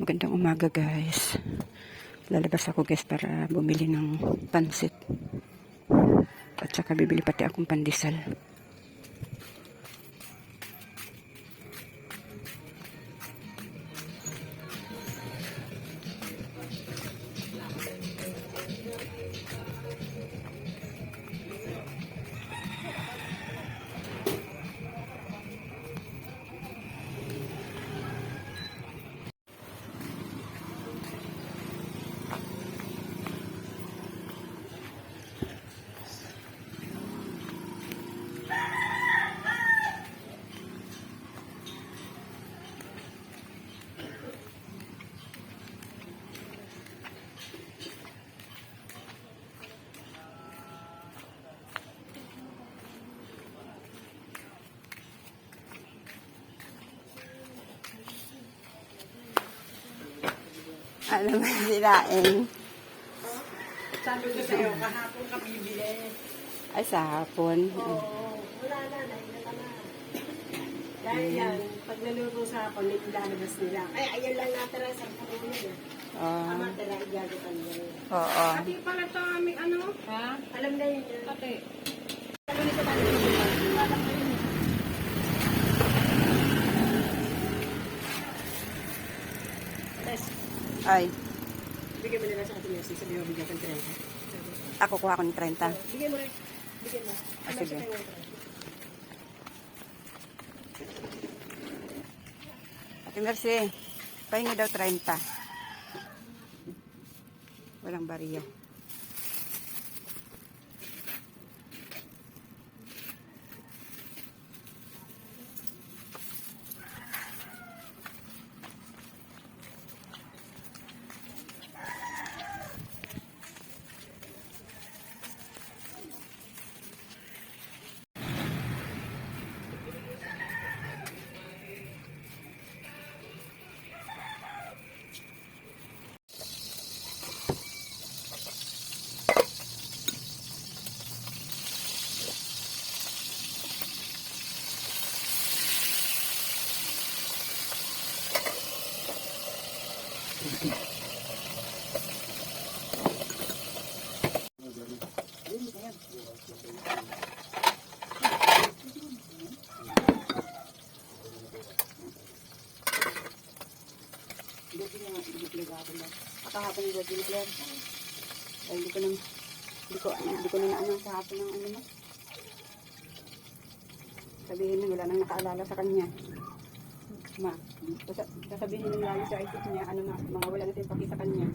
Magandang umaga guys. Lalabas ako guys para bumili ng pansit. At saka bibili pati akong pandesal. Ano ba sirain? Sabi ko sa'yo, kahapon ka bibili. Ay, sa hapon. Oo, wala na, nainata na. Dahil yan, pag naluto sa hapon, may ilalabas nila. Ay, ayan lang natira sa puno nila. Ah, Tama, tira, igagutan nila. oo. Pati pala to aming ano? Ha? Alam na yun yan. Pati. Ano nito ba? Ay, bigyan mo nila sa atin yung sabi mo bigyan ng 30. ako kuha ko ng 30. Bigyan mo rin. Bigyan mo. Ah, sige. Ate Mercy, pahingi daw 30. Walang bariya. Godwin Claire. Ay, hindi ko na, hindi ko, hindi ko na naano sa hapon ng ano mo. Sabihin mo, wala nang nakaalala sa kanya. Ma, sasa- sasabihin ng lalo sa isip niya, ano na, mga wala na simpati sa kanya.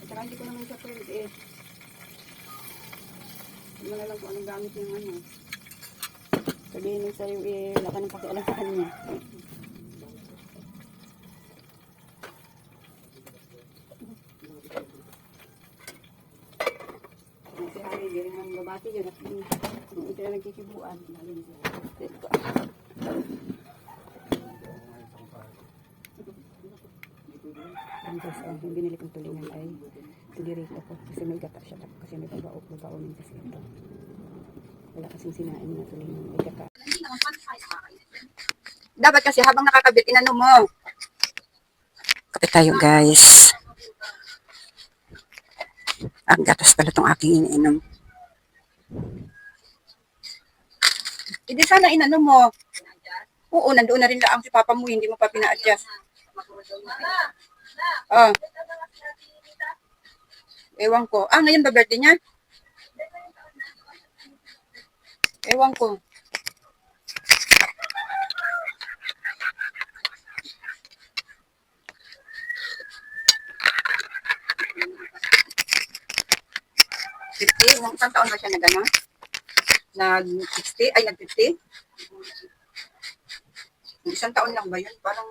At saka hindi ko naman siya pwede eh. Hindi mo na lang kung anong gamit yung ano. Sabihin mo sa'yo eh, wala ka nang pakialam sa kanya. Si Harry, di rin ang babati yun. At yung yung ito na nagkikibuan. Lalo niya. Dito. Ang yung binili kong tulingan ay tinirito ko. Kasi may gata siya. Kasi may pagbaok, babaunin kasi ito. Wala kasing sinain na tulingan. May gata. Dapat kasi habang nakakabit, inano mo. Kape tayo guys. Ang gatas pala itong aking iniinom. Hindi sana inano mo. Oo, nandoon na rin lang si papa mo, hindi mo pa pina-adjust. Oh. Ewan ko. Ah, ngayon ba birthday niya? Ewan ko. Fifty? Nung isang taon ba siya nag ano? Nag-60? Ay, nag-50? Nung isang taon lang ba yun? Parang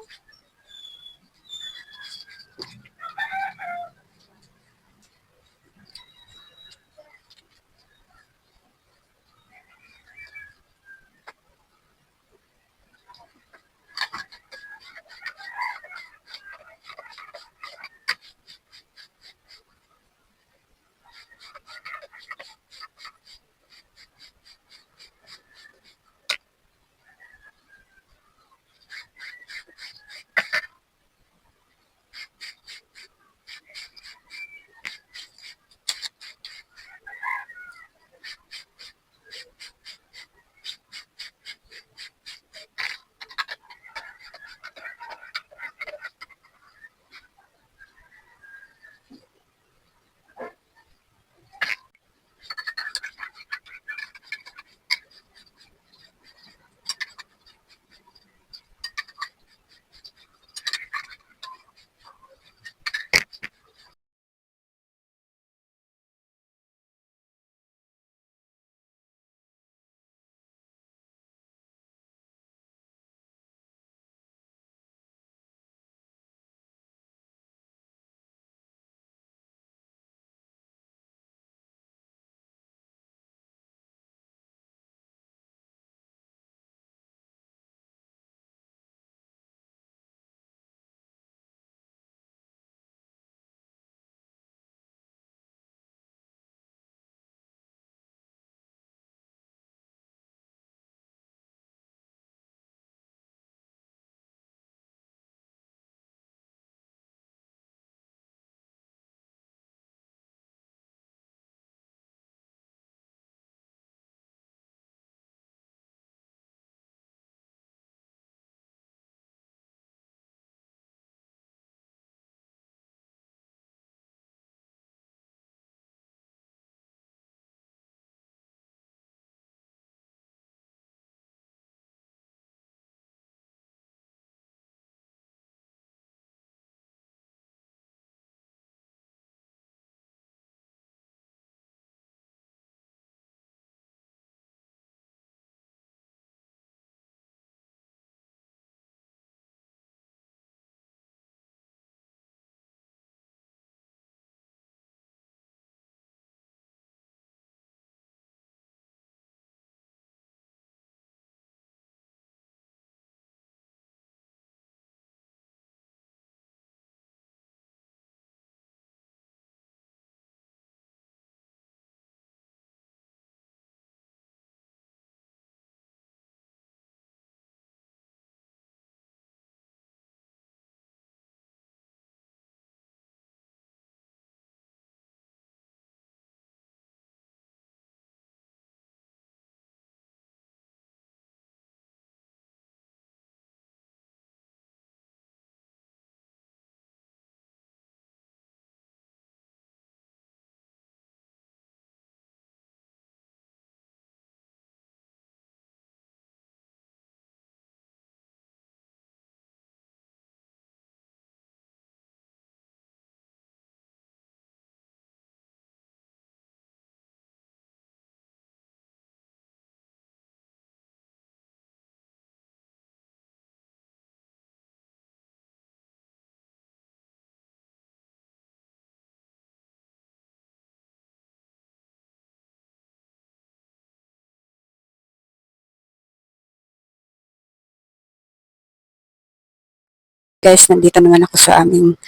Guys, nandito naman ako sa aming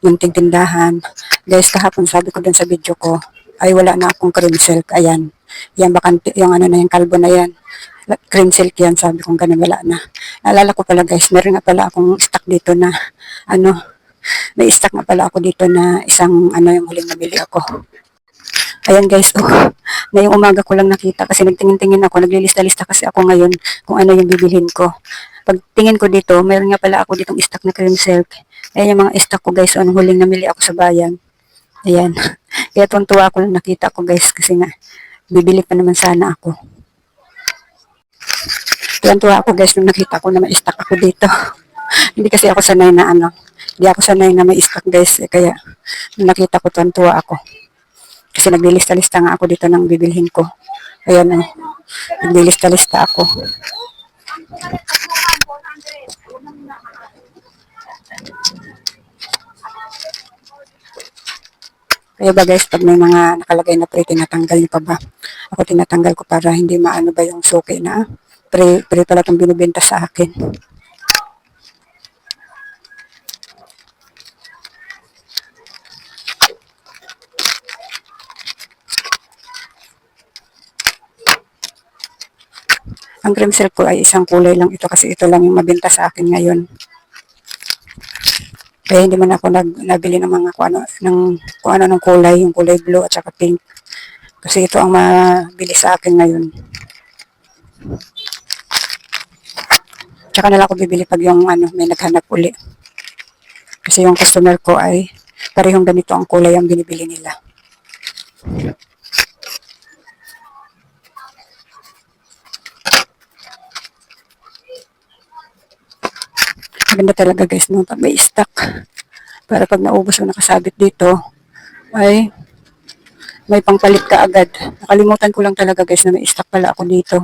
munting tindahan. Guys, kahapon sabi ko dun sa video ko, ay wala na akong cream silk. Ayan. Yan, bakante, yung ano na yung kalbo na yan. Cream silk yan, sabi kong ganun, wala na. Naalala ko pala guys, meron nga pala akong stock dito na, ano, may stock nga pala ako dito na isang, ano, yung huling nabili ako. Ayan guys, oh, ngayong umaga ko lang nakita kasi nagtingin-tingin ako, naglilista-lista kasi ako ngayon kung ano yung bibilhin ko. Pag tingin ko dito, mayroon nga pala ako ditong stock na cream silk. Ayan yung mga stock ko guys, anong huling namili ako sa bayan. Ayan. Kaya tuntua ko lang nakita ko guys kasi nga, bibili pa naman sana ako. Tuwan-tuwa ako guys nung nakita ko na may stock ako dito. Hindi kasi ako sanay na ano, hindi ako sanay na may stock guys. Eh, kaya nung nakita ko tuwan-tuwa ako. Kasi naglilista-lista nga ako dito ng bibilhin ko. Ayan oh. Naglilista-lista ako. Kaya ba guys, pag may mga nakalagay na pre, tinatanggal niyo pa ba? Ako tinatanggal ko para hindi maano ba yung suki na pre, pre pala itong binibenta sa akin. Ang cream silk ko ay isang kulay lang ito kasi ito lang yung mabenta sa akin ngayon. Kaya hindi man ako nag, nabili ng mga kung ano, ng, kung ano ng kulay, yung kulay blue at saka pink. Kasi ito ang mabili sa akin ngayon. Tsaka na lang ako bibili pag yung ano, may naghanap uli. Kasi yung customer ko ay parehong ganito ang kulay ang binibili nila. Maganda talaga guys no, pag may stock. Para pag naubos o nakasabit dito, ay may pangpalit ka agad. Nakalimutan ko lang talaga guys na may stock pala ako dito.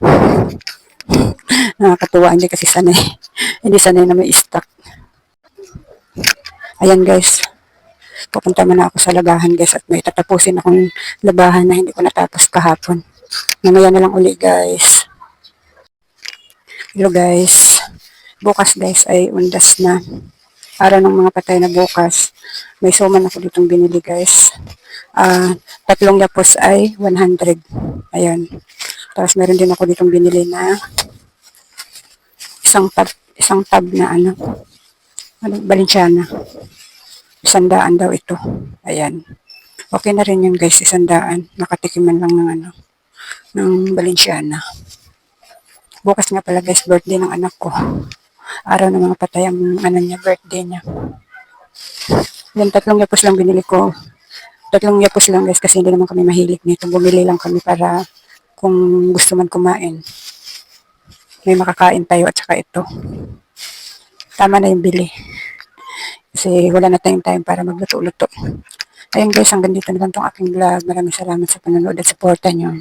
Nakakatuwa hindi kasi sanay. hindi sanay na may stock. Ayan guys. Pupunta muna ako sa lagahan guys at may tatapusin akong labahan na hindi ko natapos kahapon. Mamaya na lang uli guys. Hello guys. Bukas guys ay undas na. Araw ng mga patay na bukas. May suman ako ditong binili guys. Ah, tatlong lapos ay 100. Ayan. Tapos meron din ako ditong binili na isang tab, isang tab na ano, ano Balenciana. Isandaan daw ito. Ayan. Okay na rin yun guys, isandaan. Nakatikiman lang ng ano, ng Balenciana. Bukas nga pala guys, birthday ng anak ko. Araw ng mga patay ang ano niya, birthday niya. Yan, tatlong yapos lang binili ko. Tatlong yapos lang guys kasi hindi naman kami mahilig nito. Bumili lang kami para kung gusto man kumain. May makakain tayo at saka ito. Tama na yung bili. Kasi wala na tayong time para magluto-luto. Ayun guys, hanggang dito na lang tong aking vlog. Maraming salamat sa panonood at suporta nyo.